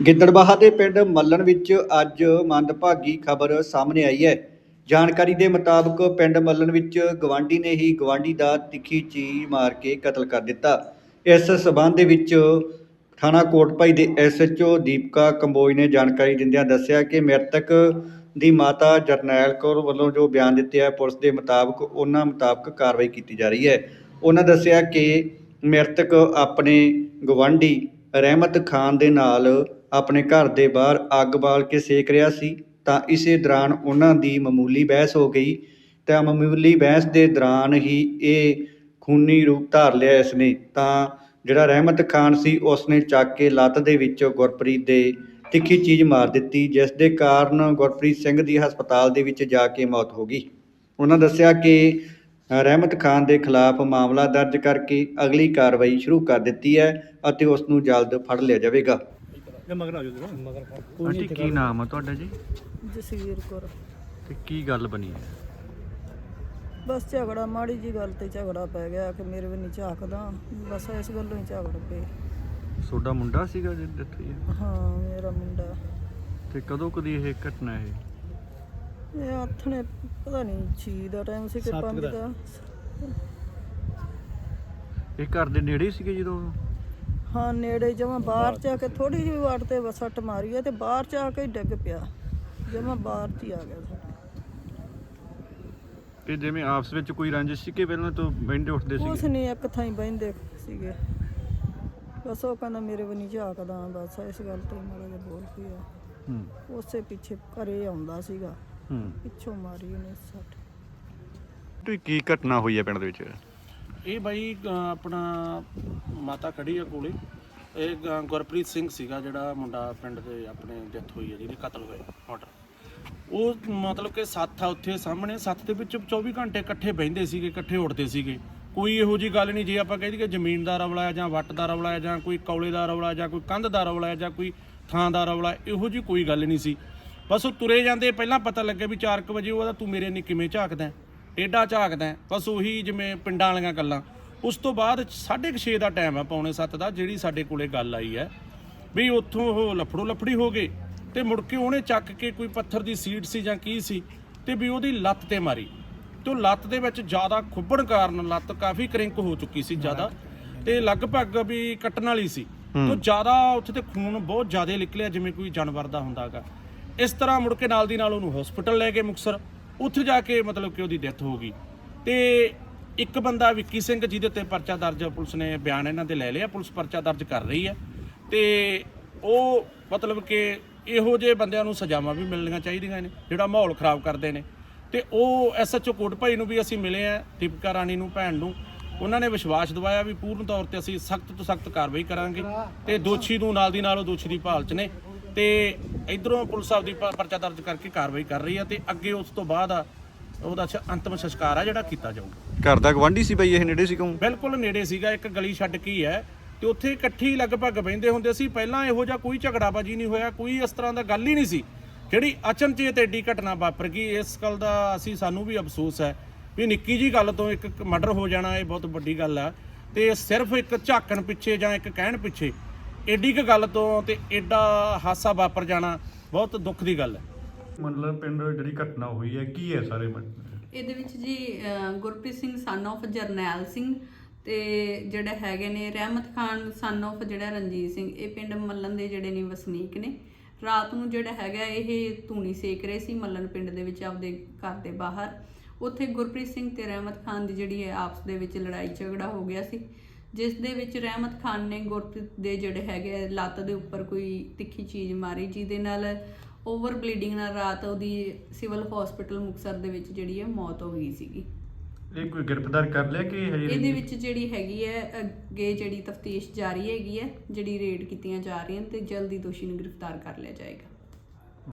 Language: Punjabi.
ਗਿੱਦੜਬਾਹਾ ਦੇ ਪਿੰਡ ਮੱਲਣ ਵਿੱਚ ਅੱਜ ਮੰਦਭਾਗੀ ਖਬਰ ਸਾਹਮਣੇ ਆਈ ਹੈ। ਜਾਣਕਾਰੀ ਦੇ ਮੁਤਾਬਕ ਪਿੰਡ ਮੱਲਣ ਵਿੱਚ ਗਵਾਂਢੀ ਨੇ ਹੀ ਗਵਾਂਢੀ ਦਾ ਤਿੱਖੀ ਚੀਜ਼ ਮਾਰ ਕੇ ਕਤਲ ਕਰ ਦਿੱਤਾ। ਇਸ ਸਬੰਧ ਦੇ ਵਿੱਚ ਥਾਣਾ ਕੋਟਭਾਈ ਦੇ ਐਸਐਚਓ ਦੀਪਕਾ ਕੰਬੋਜ ਨੇ ਜਾਣਕਾਰੀ ਦਿੰਦਿਆਂ ਦੱਸਿਆ ਕਿ ਮ੍ਰਿਤਕ ਦੀ ਮਾਤਾ ਜਰਨੈਲ ਕੌਰ ਵੱਲੋਂ ਜੋ ਬਿਆਨ ਦਿੱਤੇ ਹੈ ਪੁਲਿਸ ਦੇ ਮੁਤਾਬਕ ਉਹਨਾਂ ਮੁਤਾਬਕ ਕਾਰਵਾਈ ਕੀਤੀ ਜਾ ਰਹੀ ਹੈ। ਉਹਨਾਂ ਦੱਸਿਆ ਕਿ ਮ੍ਰਿਤਕ ਆਪਣੇ ਗਵਾਂਢੀ ਰਹਿਮਤ ਖਾਨ ਦੇ ਨਾਲ ਆਪਣੇ ਘਰ ਦੇ ਬਾਹਰ ਅੱਗ ਬਾਲ ਕੇ ਸੇਕ ਰਿਹਾ ਸੀ, ਤਾਂ ਇਸੇ ਦੌਰਾਨ ਉਹਨਾਂ ਦੀ ਮਾਮੂਲੀ ਬਹਿਸ ਹੋ ਗਈ। ਤਾਂ ਮਾਮੂਲੀ ਬਹਿਸ ਦੇ ਦੌਰਾਨ ਹੀ ਇਹ ਖੂਨੀ ਰੂਪ ਧਾਰ ਲਿਆ ਇਸ ਨੇ ਤਾਂ ਜਿਹੜਾ ਰਹਿਮਤ ਖਾਨ ਸੀ ਉਸ ਨੇ ਚੱਕ ਕੇ ਲੱਤ ਦੇ ਵਿੱਚ ਗੁਰਪ੍ਰੀਤ ਦੇ ਤਿੱਖੀ ਚੀਜ਼ ਮਾਰ ਦਿੱਤੀ, ਜਿਸ ਦੇ ਕਾਰਨ ਗੁਰਪ੍ਰੀਤ ਸਿੰਘ ਦੀ ਹਸਪਤਾਲ ਦੇ ਵਿੱਚ ਜਾ ਕੇ ਮੌਤ ਹੋ ਗਈ। ਉਹਨਾਂ ਦੱਸਿਆ ਕਿ ਰਹਿਮਤ ਖਾਨ ਦੇ ਖਿਲਾਫ ਮਾਮਲਾ ਦਰਜ ਕਰਕੇ ਅਗਲੀ ਕਾਰਵਾਈ ਸ਼ੁਰੂ ਕਰ ਦਿੱਤੀ ਹੈ ਅਤੇ ਉਸ ਨੂੰ ਜਲਦ ਫੜ ਲਿਆ ਜਾਵੇਗਾ। ਆਂਟੀ ਕੀ ਨਾਮ ਆ ਤੁਹਾਡਾ ਜੀ? ਜਸਵੀਰ ਕੌਰ। ਤੇ ਕੀ ਗੱਲ ਬਣੀ ਹੈ? ਬਸ ਝਗੜਾ ਮਾੜੀ ਜੀ ਗੱਲ ਤੇ ਝਗੜਾ ਪੈ ਗਿਆ ਕਿ ਮੇਰੇ ਵੀ ਨਹੀਂ ਝਾਕਦਾ। ਬਸ ਇਸ ਗੱਲੋਂ ਹੀ ਝਗੜ ਪਏ। ਤੁਹਾਡਾ ਮੁੰਡਾ ਸੀਗਾ ਜੀ ਡੈਥ ਹੋਈ ਹੈ? ਹਾਂ ਮੇਰਾ ਮੁੰਡਾ। ਤੇ ਕਦੋਂ ਕਦੀ ਇਹ ਘਟਨਾ ਇਹ? ਇਹ ਨੇ ਪਤਾ ਨਹੀਂ ਛੀ ਦਾ ਟਾਈਮ ਸੀ ਕਿ ਪੰਜ ਦਾ। ਇਹ ਘਰ ਦੇ ਨੇੜੇ ਹੀ ਸੀਗੇ ਜਦੋਂ ਹਾਂ ਨੇੜੇ ਜਮਾ ਬਾਹਰ ਚ ਆ ਕੇ ਥੋੜੀ ਜਿਹੀ ਵਾਟ ਤੇ ਵਸਟ ਮਾਰੀ ਹੈ ਤੇ ਬਾਹਰ ਚ ਆ ਕੇ ਹੀ ਡਿੱਗ ਪਿਆ। ਜਮਾ ਬਾਹਰ ਚ ਹੀ ਆ ਗਿਆ ਇਹ ਜਿਵੇਂ ਆਪਸ ਵਿੱਚ ਕੋਈ ਰੰਜਿਸ਼ ਸੀ ਕਿ ਪਹਿਲਾਂ ਤੋਂ ਬੈਂਡੇ ਉੱਠਦੇ ਉਸ ਸੀਗੇ? ਨੇ ਇੱਕ ਥਾਂ ਹੀ ਬਹਿੰਦੇ ਸੀਗੇ। ਬਸ ਉਹ ਕਹਿੰਦਾ ਮੇਰੇ ਵੀ ਨਹੀਂ ਝਾਕਦਾ ਬਸ ਇਸ ਗੱਲ ਤੇ ਮਾੜਾ ਜਿਹਾ ਬੋਲ ਪਿਆ ਹੂੰ। ਉਸੇ ਪਿੱਛੇ ਘਰੇ ਆਉਂਦਾ ਸੀਗਾ। ਹੂੰ। ਪਿੱਛੋਂ ਮਾਰੀ ਉਹਨੇ ਸੱਟ। ਤੇ ਕੀ ਘਟਨਾ ਹੋਈ ਹੈ ਪਿੰਡ ਦੇ ਵਿੱਚ? ਇਹ ਬਾਈ ਅ, ਆਪਣਾ ਮਾਤਾ ਖੜੀ ਆ ਕੋਲੇ। ਇਹ ਗ- ਗੁਰਪ੍ਰੀਤ ਸਿੰਘ ਸੀਗਾ ਜਿਹੜਾ ਮੁੰਡਾ ਪਿੰਡ ਦੇ ਆਪਣੇ ਡੈਥ ਹੋਈ ਹੈ ਜਿਹਦੇ ਕਤਲ ਹੋਇਆ ਮਰਡਰ ਉਹ ਮਤਲਬ ਕਿ ਸੱਥ ਆ ਉੱਥੇ ਸਾਹਮਣੇ ਸੱਥ ਦੇ ਵਿੱਚ 24 ਘੰਟੇ ਇਕੱਠੇ ਬਹਿੰਦੇ ਸੀਗੇ ਇਕੱਠੇ ਉੱਠਦੇ ਸੀਗੇ। ਕੋਈ ਇਹੋ ਜੀ ਗੱਲ ਨਹੀਂ ਜੇ ਆਪਾਂ ਕਹਿ ਦਈਏ ਕਿ ਜ਼ਮੀਨ ਦਾ ਰੌਲਾ ਹੈ ਜਾਂ ਵੱਟ ਦਾ ਰੌਲਾ ਹੈ ਜਾਂ ਕੋਈ ਕੌਲੇ ਦਾ ਰੌਲਾ ਹੈ ਜਾਂ ਕੋਈ ਕੰਧ ਦਾ ਰੌਲਾ ਹੈ ਜਾਂ ਕੋਈ ਥਾਂ ਦਾ ਰੌਲਾ ਹੈ, ਇਹੋ ਜੀ ਕੋਈ ਗੱਲ ਨਹੀਂ ਸੀ। ਬਸ ਉਹ ਤੁਰੇ ਜਾਂਦੇ ਪਹਿਲਾਂ ਪਤਾ ਲੱਗਿਆ ਵੀ 4:00 ਵਜੇ ਉਹਦਾ ਤੂੰ ਮੇਰੇ ਨਹੀਂ ਕਿਵੇਂ ਝਾਕਦਾ ਹੈ? ਟੇਢਾ ਝਾਕਦਾ। ਬਸ ਉਹੀ ਜਿਵੇਂ ਪਿੰਡਾਂ ਵਾਲੀਆਂ ਗੱਲਾਂ। ਉਸ ਤੋਂ ਬਾਅਦ 6:30 ਦਾ ਟਾਈਮ ਹੈ ਪੌਣੇ 7 ਦਾ ਜਿਹੜੀ ਸਾਡੇ ਕੋਲੇ ਗੱਲ ਆਈ ਹੈ ਵੀ ਉੱਥੋਂ ਉਹ ਲਫੜੋ ਲਫੜੀ ਹੋ ਗਏ ਤੇ ਮੁੜ ਕੇ ਉਹਨੇ ਚੱਕ ਕੇ ਕੋਈ ਪੱਥਰ ਦੀ ਸੀਟ ਸੀ ਜਾਂ ਕੀ ਸੀ ਤੇ ਵੀ ਉਹਦੀ ਲੱਤ ਤੇ ਮਾਰੀ। ਤੇ ਉਹ ਲੱਤ ਦੇ ਵਿੱਚ ਜ਼ਿਆਦਾ ਖੁੱਬਣ ਕਾਰਨ ਲੱਤ ਕਾਫੀ ਕ੍ਰਿੰਕ ਹੋ ਚੁੱਕੀ ਸੀ ਜ਼ਿਆਦਾ ਤੇ ਲਗਭਗ ਵੀ ਕੱਟਣ ਵਾਲੀ ਸੀ। ਤੋਂ ਜ਼ਿਆਦਾ ਉੱਥੇ ਤੇ ਖੂਨ ਬਹੁਤ ਜ਼ਿਆਦਾ ਨਿਕਲਿਆ ਜਿਵੇਂ ਕੋਈ ਜਾਨਵਰ ਦਾ ਹੁੰਦਾਗਾ। ਇਸ ਤਰ੍ਹਾਂ ਮੁੜ ਕੇ ਨਾਲ ਦੀ ਨਾਲ ਉਹਨੂੰ ਹਸਪੀਟਲ ਲੈ ਗਏ ਮੁਕਸਰ ਉੱਥੇ ਜਾ ਕੇ ਮਤਲਬ ਕਿ ਉਹਦੀ ਡੈਥ ਹੋ ਗਈ। ਤੇ ਇੱਕ ਬੰਦਾ ਵਿੱਕੀ ਸਿੰਘ ਜਿਹਦੇ ਤੇ ਪਰਚਾ ਦਰਜ, ਪੁਲਿਸ ਨੇ ਬਿਆਨ ਇਹਨਾਂ ਦੇ ਲੈ ਲਿਆ, ਪੁਲਿਸ ਪਰਚਾ ਦਰਜ ਕਰ ਰਹੀ ਹੈ। ਤੇ ਉਹ ਮਤਲਬ ਕਿ ਇਹੋ ਜਿਹੇ ਬੰਦਿਆਂ ਨੂੰ ਸਜ਼ਾਵਾਂ ਵੀ ਮਿਲਣੀਆਂ ਚਾਹੀਦੀਆਂ ਨੇ, ਜਿਹੜਾ ਮਾਹੌਲ ਖਰਾਬ ਕਰਦੇ ਨੇ। ਤੇ ਉਹ ਐਸਐਚਓ ਕੋਟਭਾਈ ਨੂੰ ਵੀ ਅਸੀਂ ਮਿਲੇ ਆ ਦੀਪਕਾ ਰਾਣੀ ਨੂੰ, ਭੈਣ ਨੂੰ। ਉਹਨਾਂ ਨੇ ਵਿਸ਼ਵਾਸ ਦਿਵਾਇਆ ਵੀ ਪੂਰਨ ਤੌਰ ਤੇ ਅਸੀਂ ਸਖਤ ਤੋਂ ਸਖਤ ਕਾਰਵਾਈ ਕਰਾਂਗੇ। ਤੇ ਦੋਸ਼ੀ ਨੂੰ ਨਾਲ ਦੀ ਨਾਲ ਉਹ ਦੋਸ਼ੀ ਦੀ ਭਾਲ 'ਚ ਨੇ। ਤੇ ਇਧਰੋਂ ਪੁਲਿਸ ਆਪਦੀ ਪ- ਪਰਚਾ ਦਰਜ ਕਰਕੇ ਕਾਰਵਾਈ ਕਰ ਰਹੀ ਆ ਤੇ ਅੱਗੇ ਉਸ ਤੋਂ ਬਾਅਦ ਆ ਉਹਦਾ ਸ਼- ਅੰਤਮ ਸੰਸਕਾਰ ਆ ਜਿਹੜਾ ਕੀਤਾ ਜਾਊਗਾ। ਘਰ ਦਾ ਗਵਾਂਢੀ ਸੀ ਬਈ ਇਹ ਨੇੜੇ ਸੀ ਕਿਉਂ? ਬਿਲਕੁਲ ਨੇੜੇ ਸੀਗਾ ਇੱਕ ਗਲੀ ਛੱਡ ਕੇ ਹੀ ਹੈ ਤੇ ਉੱਥੇ ਇਕੱਠੀ ਲਗਭਗ ਬਹਿੰਦੇ ਹੁੰਦੇ ਸੀ। ਪਹਿਲਾਂ ਇਹੋ ਜਿਹਾ ਕੋਈ ਝਗੜਾਬਾਜੀ ਨਹੀਂ ਹੋਇਆ ਕੋਈ ਇਸ ਤਰ੍ਹਾਂ ਦਾ ਗੱਲ ਹੀ ਨਹੀਂ ਸੀ। ਜਿਹੜੀ ਅਚਨਚੇਤ ਐਡੀ ਘਟਨਾ ਵਾਪਰ ਗਈ ਇਸ ਗੱਲ ਦਾ ਅਸੀਂ ਸਾਨੂੰ ਵੀ ਅਫਸੋਸ ਹੈ ਵੀ ਨਿੱਕੀ ਜੀ ਗੱਲ ਤੋਂ ਇੱਕ ਮਰਡਰ ਹੋ ਜਾਣਾ ਇਹ ਬਹੁਤ ਵੱਡੀ ਗੱਲ ਆ। ਤੇ ਸਿਰਫ ਇੱਕ ਝਾਕਣ ਪਿੱਛੇ ਜਾਂ ਇੱਕ ਕਹਿਣ ਪਿੱਛੇ ਐਡੀ ਕੁ ਗੱਲ ਤੋਂ ਤੇ ਐਡਾ ਹਾਸਾ ਵਾਪਰ ਜਾਣਾ ਬਹੁਤ ਦੁੱਖ ਦੀ ਗੱਲ ਹੈ। ਮਤਲਬ ਪਿੰਡ ਜਿਹੜੀ ਘਟਨਾ ਹੋਈ ਹੈ ਕੀ ਹੈ ਸਾਰੇ ਇਹਦੇ ਵਿੱਚ ਜੀ ਗੁਰਪ੍ਰੀਤ ਸਿੰਘ ਸਨ of ਜਰਨੈਲ ਸਿੰਘ ਤੇ ਜਿਹੜੇ ਹੈਗੇ ਨੇ ਰਹਿਮਤ ਖਾਨ ਸਨ of ਜਿਹੜਾ ਰਣਜੀਤ ਸਿੰਘ ਇਹ ਪਿੰਡ ਮੱਲਨ ਦੇ ਜਿਹੜੇ ਨੇ ਵਸਨੀਕ ਨੇ। ਰਾਤ ਨੂੰ ਜਿਹੜਾ ਹੈਗਾ ਇਹ ਧੂਣੀ ਸੇਕ ਰਹੇ ਸੀ ਮੱਲਨ ਪਿੰਡ ਦੇ ਵਿੱਚ ਆਪਦੇ ਘਰ ਦੇ ਬਾਹਰ। ਉੱਥੇ ਗੁਰਪ੍ਰੀਤ ਸਿੰਘ ਤੇ ਰਹਿਮਤ ਖਾਨ ਦੀ ਜਿਹੜੀ ਹੈ ਆਪਸ ਦੇ ਵਿੱਚ ਲੜਾਈ ਝਗੜਾ ਹੋ ਗਿਆ ਸੀ। ਜਿਸ ਦੇ ਵਿੱਚ ਰਹਿਮਤ ਖਾਨ ਨੇ ਗੁਰਪ੍ਰੀਤ ਦੇ ਜਿਹੜੇ ਹੈਗੇ ਲੱਤ ਦੇ ਉੱਪਰ ਕੋਈ ਤਿੱਖੀ ਚੀਜ਼ ਮਾਰੀ ਜਿਹਦੇ ਨਾਲ ਓਵਰ ਬਲੀਡਿੰਗ ਨਾਲ ਰਾਤ ਉਹਦੀ ਸਿਵਲ ਹਸਪੀਟਲ ਮੁਕਤਸਰ ਦੇ ਵਿੱਚ ਜਿਹੜੀ ਹੈ ਮੌਤ ਹੋ ਗਈ ਸੀਗੀ। ਇਹ ਕੋਈ ਗ੍ਰਿਫਤਾਰ ਕਰ ਲਿਆ ਕਿ ਇਹਦੇ ਵਿੱਚ ਜਿਹੜੀ ਹੈਗੀ ਹੈ ਅੱਗੇ ਜਿਹੜੀ ਤਫਤੀਸ਼ ਜਾਰੀ ਹੈਗੀ ਹੈ ਜਿਹੜੀ ਰੇਡ ਕੀਤੀਆਂ ਜਾ ਰਹੀਆਂ ਤੇ ਜਲਦੀ ਦੋਸ਼ੀ ਨੂੰ ਗ੍ਰਿਫਤਾਰ ਕਰ ਲਿਆ ਜਾਏਗਾ।